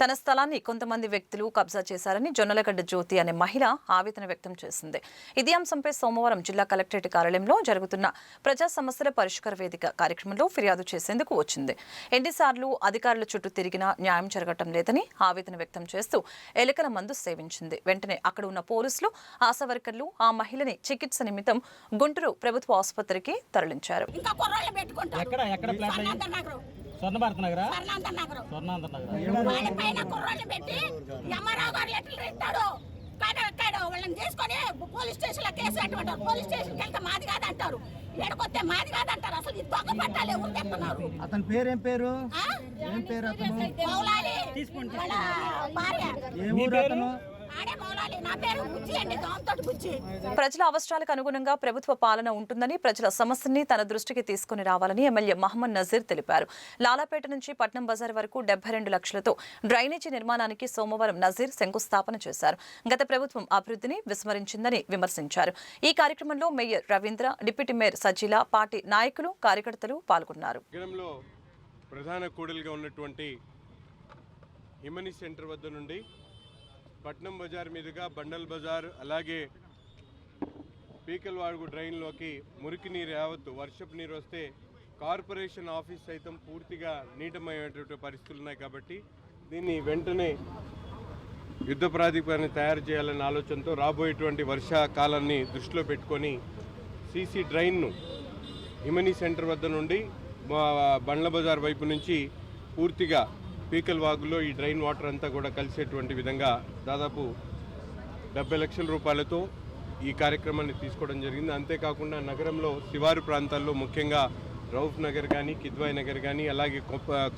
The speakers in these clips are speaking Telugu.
తన స్థలాన్ని కొంతమంది వ్యక్తులు కబ్జా చేశారని జొన్నలగడ్డ జ్యోతి అనే మహిళ ఆవేదన వ్యక్తం చేసింది. ఇదే అంశంపై సోమవారం జిల్లా కలెక్టరేట్ కార్యాలయంలో జరుగుతున్న ప్రజా సమస్యల పరిష్కార వేదిక కార్యక్రమంలో ఫిర్యాదు చేసేందుకు వచ్చింది. ఎన్నిసార్లు అధికారుల చుట్టూ తిరిగినా న్యాయం జరగటం లేదని ఆవేదన వ్యక్తం చేస్తూ ఎలుకల మందు సేవించింది. వెంటనే అక్కడ ఉన్న పోలీసులు ఆశా వర్కర్లు ఆ మహిళని చికిత్స నిమిత్తం గుంటూరు ప్రభుత్వ ఆసుపత్రికి తరలించారు. స్వర్ణ భారత నగరా? స్వర్ణాంధ్ర నగరం. స్వర్ణాంధ్ర నగరా? వాళ్ళ పైన కుర్రోళ్ళు పెట్టి ఎమ్మారావు గారు లెటర్లు ఇస్తాడు. కానీ ఎక్కాడు వాళ్ళని తీసుకొని పోలీస్ స్టేషన్లో కేసు పెట్టమంటారు. పోలీస్ స్టేషన్కి వెళ్తే మాది కాదంటారు. ఎడకొస్తే మాది కాదంటారు. అసలు ఈ దొంగ పట్టాలు ఎవరు తెస్తున్నారు? అతని పేరేం పేరు? ఏం పేరు అతను? మౌలాలి. వాళ్ళ భార్య. ఏ ఊరు అతను? ప్రజల అవసరాలకు అనుగుణంగా ప్రభుత్వ పాలన ఉంటుందని ప్రజల సమస్యని తన దృష్టికి తీసుకుని రావాలని ఎమ్మెల్యే మహమ్మద్ నజీర్ తెలిపారు. లాలాపేట నుంచి పట్నం బజార్ వరకు డెబ్బై రెండు లక్షలతో డ్రైనేజీ నిర్మాణానికి సోమవారం నజీర్ శంకుస్థాపన చేశారు. గత ప్రభుత్వం అభివృద్ధిని విస్మరించిందని విమర్శించారు. ఈ కార్యక్రమంలో mayor Ravindra deputy mayor Sajila party నాయకులు కార్యకర్తలు పాల్గొన్నారు. ప్రధాన కూడలిగా ఉన్నటువంటి హిమని సెంటర్ వద్ద నుండి పట్నం బజార్ మీదుగా బండల్ బజార్ అలాగే పీకల్వాడుగు డ్రైన్లోకి మురికి నీరు యావత్తు వర్షపు నీరు వస్తే కార్పొరేషన్ ఆఫీస్ సైతం పూర్తిగా నీటమయ్యేటువంటి పరిస్థితులు ఉన్నాయి కాబట్టి దీన్ని వెంటనే యుద్ధ ప్రాతిపదికన తయారు చేయాలనే ఆలోచనతో రాబోయేటువంటి వర్షాకాలాన్ని దృష్టిలో పెట్టుకొని సీసీ డ్రైన్ను హిమనీ సెంటర్ వద్ద నుండి బండ్ల బజార్ వైపు నుంచి పూర్తిగా పీకల్ వాగులో ఈ డ్రైన్ వాటర్ అంతా కూడా కలిసేటువంటి విధంగా దాదాపు డెబ్బై లక్షల రూపాయలతో ఈ కార్యక్రమాన్ని తీసుకోవడం జరిగింది. అంతేకాకుండా నగరంలో శివారు ప్రాంతాల్లో ముఖ్యంగా రౌఫ్ నగర్ కానీ కిద్వాయ్ నగర్ కానీ అలాగే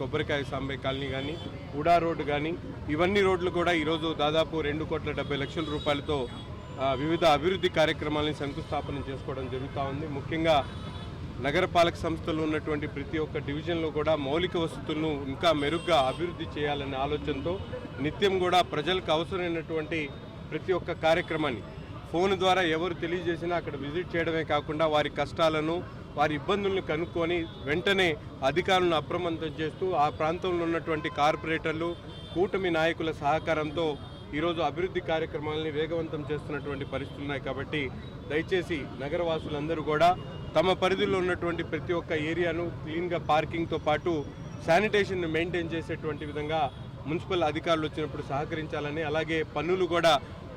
కొబ్బరికాయ సాంబే కాలనీ కానీ ఉడా రోడ్డు కానీ ఇవన్నీ రోడ్లు కూడా ఈరోజు దాదాపు రెండు కోట్ల డెబ్బై లక్షల రూపాయలతో వివిధ అభివృద్ధి కార్యక్రమాలని శంకుస్థాపన చేసుకోవడం జరుగుతూ ఉంది. ముఖ్యంగా నగరపాలక సంస్థలు ఉన్నటువంటి ప్రతి ఒక్క డివిజన్లో కూడా మౌలిక వసతులను ఇంకా మెరుగ్గా అభివృద్ధి చేయాలనే ఆలోచనతో నిత్యం కూడా ప్రజలకు అవసరమైనటువంటి ప్రతి ఒక్క కార్యక్రమాన్ని ఫోన్ ద్వారా ఎవరు తెలియజేసినా అక్కడ విజిట్ చేయడమే కాకుండా వారి కష్టాలను వారి ఇబ్బందులను కనుక్కొని వెంటనే అధికారులను అప్రమత్తం చేస్తూ ఆ ప్రాంతంలో ఉన్నటువంటి కార్పొరేటర్లు కూటమి నాయకుల సహకారంతో ఈరోజు అభివృద్ధి కార్యక్రమాలని వేగవంతం చేస్తున్నటువంటి పరిస్థితులు ఉన్నాయి కాబట్టి దయచేసి నగరవాసులందరూ కూడా తమ పరిధిలో ఉన్నటువంటి ప్రతి ఒక్క ఏరియాను క్లీన్గా పార్కింగ్తో పాటు శానిటేషన్ను మెయింటైన్ చేసేటువంటి విధంగా మున్సిపల్ అధికారులు వచ్చినప్పుడు సహకరించాలని అలాగే పన్నులు కూడా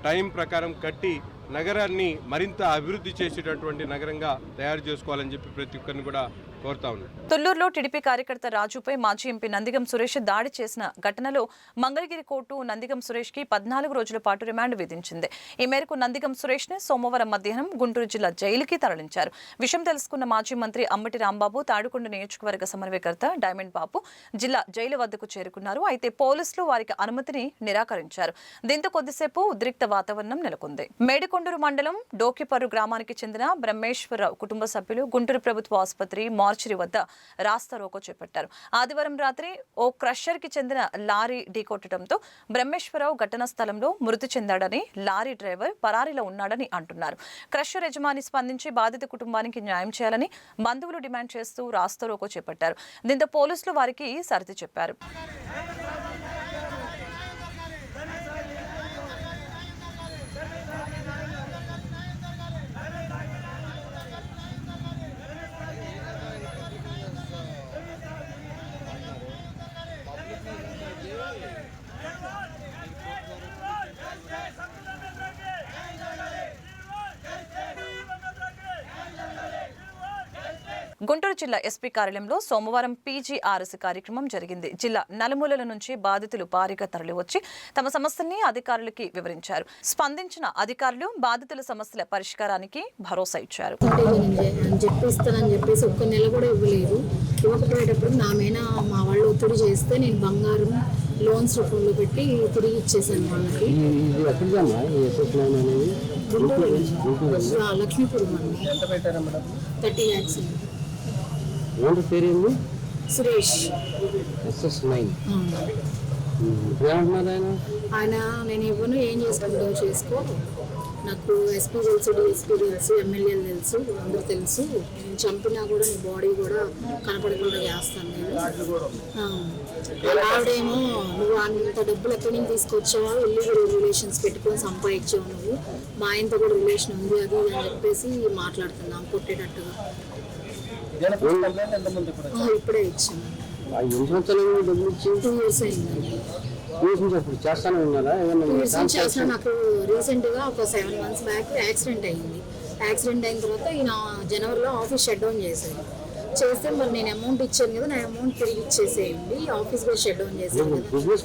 టైం ప్రకారం కట్టి నగరాన్ని మరింత అభివృద్ధి చేసేటటువంటి నగరంగా తయారు చేసుకోవాలని చెప్పి ప్రతి ఒక్కరిని కూడా కోరుతా ఉన్నాను టీడీపీ కార్యకర్త రాజుపై మాజీ ఎంపీ నందిగం సురేష్ దాడి చేసిన ఘటనలో మంగళగిరి కోర్టు నందిగం సురేష్కి పద్నాలుగు రోజుల పాటు రిమాండ్ విధించింది. ఈ మేరకు నందిగం సురేష్ని సోమవారం మధ్యాహ్నం గుంటూరు జిల్లా జైలుకి తరలించారు. విషయం తెలుసుకున్న మాజీ మంత్రి అమ్మటి రాంబాబు తాడుకొండ నియోజకవర్గ సమన్వయకర్త డైమండ్ బాబు జిల్లా జైలు వద్దకు చేరుకున్నారు. అయితే పోలీసులు వారికి అనుమతిని నిరాకరించారు. దీంతో కొద్దిసేపు ఉద్రిక్త వాతావరణం నెలకొంది. మేడికొండూరు మండలం డోకిపర్రు గ్రామానికి చెందిన బ్రహ్మేశ్వరరావు కుటుంబ సభ్యులు గుంటూరు ప్రభుత్వ ఆసుపత్రి మార్చిరి వద్ద రాస్తా రోకో చేపట్టారు. ఆదివారం రాత్రి ఓ క్రషర్కి చెందిన లారీ ఢీకొట్టడంతో బ్రహ్మేశ్వరరావు ఘటనా స్థలంలో మృతి చెందాడని లారీ డ్రైవర్ పరారీలో ఉన్నాడని అంటున్నారు. క్రషర్ యజమాని స్పందించి బాధిత కుటుంబానికి న్యాయం చేయాలని బంధువులు డిమాండ్ చేస్తూ రాస్తా రోకో చేపట్టారు. దీంతో పోలీసులు వారికి సర్ది చెప్పారు. గుంటూరు జిల్లా ఎస్పీ కార్యాలయంలో సోమవారం పీజీఆర్ఎస్ కార్యక్రమం జరిగింది. జిల్లా నలుమూలల నుంచి బాధితులు భారీగా తరలివచ్చి తమ సమస్యల్ని అధికారులకి వివరించారు. స్పందించిన అధికారులు బాధితుల సమస్యల పరిష్కారానికి భరోసా ఇచ్చారు. చెప్పిస్తానని చెప్పేసి ఒక్క నెల కూడా ఇవ్వలేదు. ఇవ్వకపోయేటప్పుడు నా మీద మా వాళ్ళు ఒత్తిడి చేస్తే నేను బంగారం లోన్స్ రూపంలో పెట్టి తిరిగి ఇచ్చేసాను వాళ్ళకి. లక్ష్మీపురం అండి. థర్టీ ల్యాక్స్ ఓనర్ పేరు ఏంది సురేష్. SS nine. ఏమంటున్నారు ఆయన? ఆయన నేను ఇవ్వను ఏం చేసుకుంటావు చేసుకో. నాకు ఎస్పీ తెలుసు డిఎస్పీ తెలుసు ఎమ్మెల్యేలు తెలుసు అందరూ తెలుసు. నేను చంపినా కూడా నీ బాడీ కూడా కనపడకుండా చేస్తాను నేను. ఆవిడేమో నువ్వు అంత డబ్బులు ఎక్కడి నుంచి తీసుకొచ్చావా? ఇల్లీగల్ రిలేషన్స్ పెట్టుకొని సంపాదించావు నువ్వు. మా ఆయనతో కూడా రిలేషన్ ఉంది అది అని చెప్పేసి మాట్లాడుతున్నాం కొట్టేటట్టుగా. ఇప్పుడే ఇచ్చాను. ఆ ఎన్ని సంవత్సరాలు డబ్బులు ఇచ్చి టూ ఇయర్స్ చేస్తానే ఉన్నారా? నాకు రీసెంట్గా ఒక సెవెన్ మంత్స్ బ్యాక్ యాక్సిడెంట్ అయింది. యాక్సిడెంట్ అయిన తర్వాత ఈయన జనవరిలో ఆఫీస్ షట్ డౌన్ చేశారు. చేస్తే మరి నేను అమౌంట్ ఇచ్చాను కదా నా అమౌంట్ తిరిగి ఇచ్చేసేయండి. ఆఫీస్ కూడా షట్ డౌన్ చేశాను బిజినెస్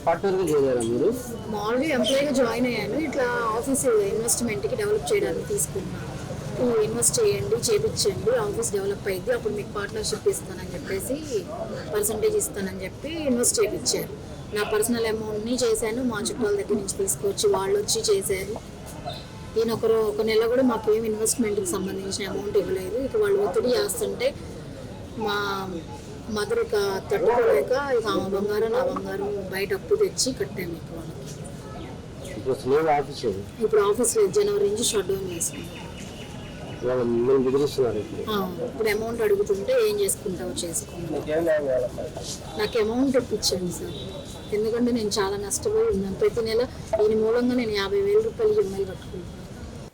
మామూలుగా ఎంప్లాయీగా జాయిన్ అయ్యాను. ఇట్లా ఆఫీస్ ఇన్వెస్ట్మెంట్కి డెవలప్ చేయడానికి తీసుకున్నాను. ఇన్వెస్ట్ చేయండి చేపించండి ఆఫీస్ డెవలప్ అయింది అప్పుడు మీకు పార్ట్నర్షిప్ ఇస్తానని చెప్పేసి పర్సంటేజ్ ఇస్తానని చెప్పి ఇన్వెస్ట్ చేయించారు నా పర్సనల్ అమౌంట్ని చేశాను. మా చుట్టాల దగ్గర నుంచి తీసుకొచ్చి వాళ్ళు వచ్చి చేశారు. ఈయన ఒకరు ఒక నెల కూడా మాకు ఏం ఇన్వెస్ట్మెంట్కి సంబంధించిన అమౌంట్ ఇవ్వలేదు. ఇక వాళ్ళు ఒత్తిడి చేస్తుంటే మా మదర్ ఇక తట్టుకోలేక ఇక ఆమె బంగారం నా బంగారం బయట అప్పు తెచ్చి కట్టాము ఇక వాళ్ళకి. ఇప్పుడు ఆఫీస్ లేదు జనవరి నుంచి షట్ డౌన్ చేసుకున్నాం వాళ్ళు మిమ్మల్ని బెదిరిస్తున్నారు ఇప్పుడు. అమౌంట్ అడుగుతుంటే ఏం చేసుకుంటావు చేసుకుంటావు నాకు అమౌంట్ ఇప్పించండి సార్. ఎందుకంటే నేను చాలా నష్టపోయి ఉన్నాను. ప్రతి నెల దీని మూలంగా నేను యాభై వేల రూపాయలు ఈఎంఐ కట్టుకుంటాను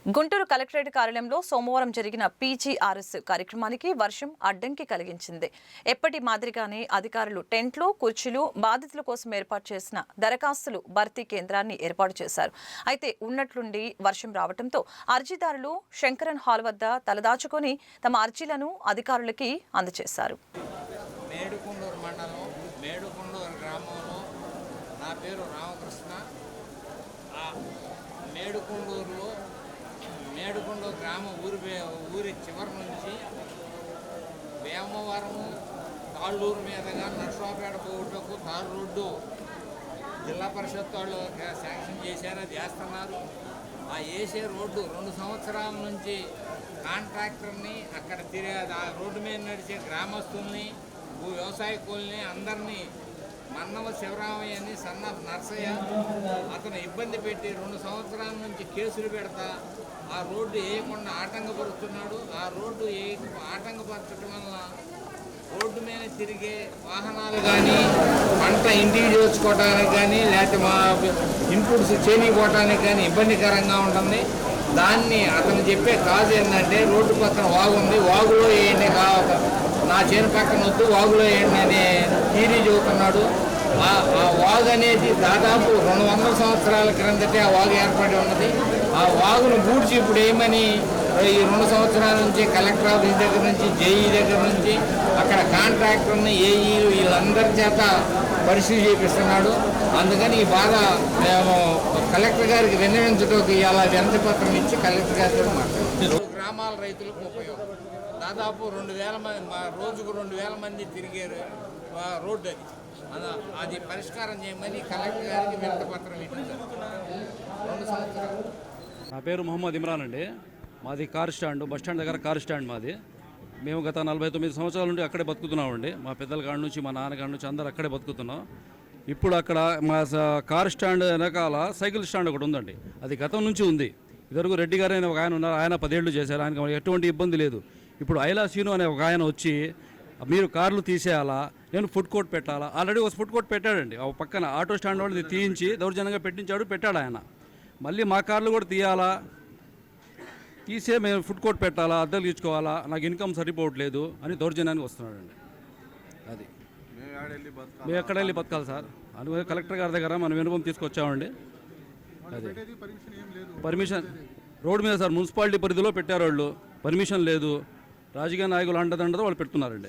గుంటూరు కలెక్టరేట్ కార్యాలయంలో సోమవారం జరిగిన పీజీఆర్ఎస్ కార్యక్రమానికి వర్షం అడ్డంకి కలిగించింది. ఎప్పటి మాదిరిగానే అధికారులు టెంట్లు కుర్చీలు బాధితుల కోసం ఏర్పాటు చేసిన దరఖాస్తులు భర్తీ కేంద్రాన్ని ఏర్పాటు చేశారు. అయితే ఉన్నట్లుండి వర్షం రావడంతో అర్జీదారులు శంకరన్ హాల్ వద్ద తలదాచుకొని తమ అర్జీలను అధికారులకి అందజేశారు. నా పేరు రామకృష్ణ. మేడుకుండూరులో మేడుకొండూరు గ్రామ ఊరి ఊరి చివరి నుంచి వేమవరము తాళ్ళూరు మీదుగా నర్సాపేట పోవుటకు తారు రోడ్డు. జిల్లా పరిషత్ వాళ్ళు శాంక్షన్ చేశారు చేస్తున్నారు. ఆ వేసే రోడ్డు రెండు సంవత్సరాల నుంచి కాంట్రాక్టర్ని అక్కడ తిరిగి ఆ రోడ్డు మీద నడిచే గ్రామస్తుల్ని భూ వ్యవసాయ కూలిని అందరినీ మన్నవ శివరామయ్యని సన్న నర్సయ్య అతను ఇబ్బంది పెట్టి రెండు సంవత్సరాల నుంచి కేసులు పెడతా ఆ రోడ్డు వేయకుండా ఆటంకపరుస్తున్నాడు. ఆ రోడ్డు ఏ ఆటంకపరచడం వల్ల రోడ్డు మీద తిరిగే వాహనాలు కానీ పంట ఇంటికి చేర్చుకోవడానికి కానీ లేకపోతే మా ఇన్పుట్స్ చేనిపోవటానికి కానీ ఇబ్బందికరంగా ఉంటుంది. దాన్ని అతను చెప్పే కాజ్ ఏంటంటే రోడ్డు పక్కన వాగు ఉంది వాగులో వేయండి నా చేను పక్కన వద్దు వాగులో వేయండి అనే తీరి చెబుతున్నాడు ఆ వాగు అనేది దాదాపు రెండు వందల సంవత్సరాల క్రిందటే ఆ వాగు ఏర్పడి ఉన్నది. ఆ వాగును గూడ్చి ఇప్పుడు ఏమని ఈ రెండు సంవత్సరాల నుంచి కలెక్టర్ ఆఫీస్ దగ్గర నుంచి జేఈ దగ్గర నుంచి అక్కడ కాంట్రాక్టర్ని ఏఈ వీళ్ళందరి చేత పరిశీలి చేపిస్తున్నాడు. అందుకని ఈ బాధ మేము కలెక్టర్ గారికి విన్నవించడానికి ఇలా వినతి పత్రం ఇచ్చి కలెక్టర్ గారితో మాట్లాడారు గ్రామాల రైతులకు ఉపయోగం. దాదాపు రెండు వేల మంది మా రోజుకు రెండు వేల మంది తిరిగారు ఆ రోడ్డు అది. అది పరిష్కారం చేయమని కలెక్టర్ గారికి వినతి పత్రం రెండు సంవత్సరాలు. నా పేరు మొహమ్మద్ ఇమ్రాన్ అండి. మాది కార్ స్టాండ్ బస్ స్టాండ్ దగ్గర కార్ స్టాండ్ మాది. మేము గత నలభై తొమ్మిది సంవత్సరాల నుండి అక్కడే బతుకుతున్నామండి. మా పెద్దల కాడ నుంచి మా నాన్న కాడ నుంచి అందరూ అక్కడే బతుకుతున్నాం. ఇప్పుడు అక్కడ మా స- కార్ స్టాండ్ వెనకాల సైకిల్ స్టాండ్ ఒకటి ఉందండి. అది గతం నుంచి ఉంది. ఇదివరకు రెడ్డి గారు అనే ఒక ఆయన ఉన్నారు. ఆయన పదేళ్ళు చేశారు. ఆయనకు ఎటువంటి ఇబ్బంది లేదు. ఇప్పుడు ఐలా సీను అనే ఒక ఆయన వచ్చి మీరు కార్లు తీసేయాలా? నేను ఫుడ్ కోర్ట్ పెట్టాలా? ఆల్రెడీ ఒక ఫుడ్ కోర్ట్ పెట్టాడండి. ఆ పక్కన ఆటో స్టాండ్ వాళ్ళది తీయించి దౌర్జన్యంగా పెట్టించాడు పెట్టాడు ఆయన. మళ్ళీ మా కార్లు కూడా తీయాలా? తీసే మేము ఫుడ్ కోర్ట్ పెట్టాలా? అద్దెలు ఇచ్చుకోవాలా నాకు ఇన్కమ్ సరిపోవట్లేదు అని దౌర్జన్యానికి వస్తున్నాడండి. అది. మేము ఎక్కడ వెళ్ళి బతకాలి సార్? అని కలెక్టర్ గారి దగ్గర మనం వినుభం తీసుకొచ్చామండి. అదే. పర్మిషన్ రోడ్డు మీద సార్ మున్సిపాలిటీ పరిధిలో పెట్టారు వాళ్ళు. పర్మిషన్ లేదు. రాజకీయ నాయకులు అంటదండదో వాళ్ళు పెడుతున్నారండి.